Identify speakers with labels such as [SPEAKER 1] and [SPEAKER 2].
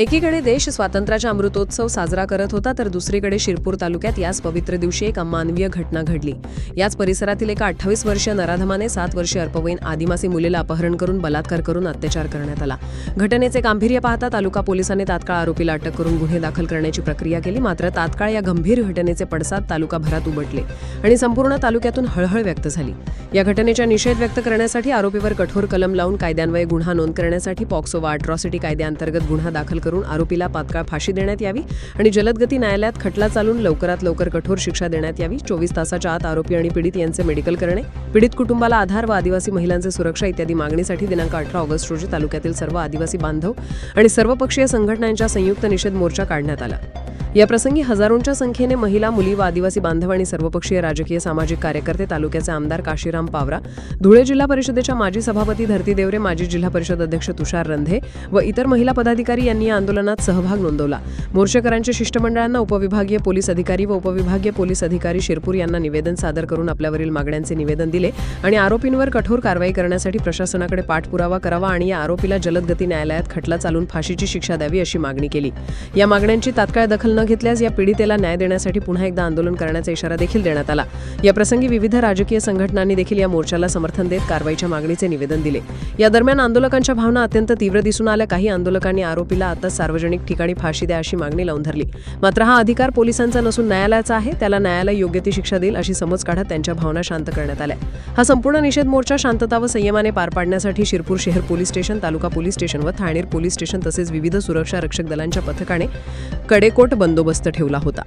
[SPEAKER 1] एकीकडे देश स्वातंत्र्याचा अमृतोत्सव साजरा करत होता तर दुसरीकडे शिरपूर तालुक्यात याच पवित्र दिवशी एक अमानवीय घटना घडली. याच परिसरातील एका अठ्ठावीस वर्षीय नराधमाने सात वर्षीय अल्पवयीन आदिवासी मुलीला अपहरण करून बलात्कार करून अत्याचार करण्यात आला. घटनेचे गांभीर्य पाहता तालुका पोलिसांनी तात्काळ आरोपीला अटक करून गुन्हे दाखल करण्याची प्रक्रिया केली मात्र तात्काळ या गंभीर घटनेचे पडसाद तालुकाभरात उमटले आणि संपूर्ण तालुक्यातून हळहळ व्यक्त झाली. या घटनेचा निषेध व्यक्त करण्यासाठी आरोपीवर कठोर कलम लावून कायद्यान्वये गुन्हा नोंद करण्यासाठी पॉक्सो व अट्रॉसिटी कायद्याअंतर्गत गुन्हा दाखल करून आरोपीला तात्काळ फाशी देण्यात यावी आणि जलदगती न्यायालयात खटला चालून लवकरात लवकर कठोर शिक्षा देण्यात यावी. चोवीस तासाच्या आत आरोपी आणि पीडित यांचे मेडिकल करणे पीडित कुटुंबाला आधार व आदिवासी महिलांचे सुरक्षा इत्यादी मागणीसाठी दिनांक अठरा ऑगस्ट रोजी तालुक्यातील सर्व आदिवासी बांधव आणि सर्वपक्षीय संघटनांच्या संयुक्त निषेध मोर्चा काढण्यात आला. याप्रसंगी हजारोंच्या संख्येने महिला मुली व आदिवासी बांधव आणि सर्वपक्षीय राजकीय सामाजिक कार्यकर्ते तालुक्याचे आमदार काशीराम पावरा धुळे जिल्हा परिषदेच्या माजी सभापती धरती देवरे माजी जिल्हा परिषद अध्यक्ष तुषार रंधे व इतर महिला पदाधिकारी यांनी या आंदोलनात सहभाग नोंदवला. मोर्चेकरांच्या शिष्टमंडळांना उपविभागीय पोलीस अधिकारी व उपविभागीय पोलीस अधिकारी शिरपूर यांना निवेदन सादर करून आपल्यावरील मागण्यांचे निवेदन दिले आणि आरोपींवर कठोर कारवाई करण्यासाठी प्रशासनाकडे पाठपुरावा करावा आणि या आरोपीला जलदगती न्यायालयात खटला चालून फाशीची शिक्षा द्यावी अशी मागणी केली. या मागण्यांची तात्काळ दखल न घेतल्यास या पीडितेला न्याय देण्यासाठी पुन्हा एकदा आंदोलन करण्याचा इशारा देखील देण्यात आला. या प्रसंगी विविध राजकीय संघटनांनी देखील या मोर्चाला समर्थन देत कारवाईच्या मागणीचे निवेदन दिले. या दरम्यान आंदोलकांच्या भावना अत्यंत तीव्र दिसून आल्या. काही आंदोलकांनी आरोपीला आता सार्वजनिक ठिकाणी फाशी द्या अशी मागणी लावून धरली. मात्र हा अधिकार पोलिसांचा नसून न्यायालयाचा आहे. त्याला न्यायालय योग्य ती शिक्षा देईल अशी समज काढत त्यांच्या भावना शांत करण्यात आल्या. हा संपूर्ण निषेध मोर्चा शांतता व संयमाने पार पाडण्यासाठी शिरपूर शहर पोलीस स्टेशन तालुका पोलीस स्टेशन व ठाणेर पोलीस स्टेशन तसेच विविध सुरक्षा रक्षक दलांच्या पथकाने कडेकोट बंदोबस्त ठेवला होता.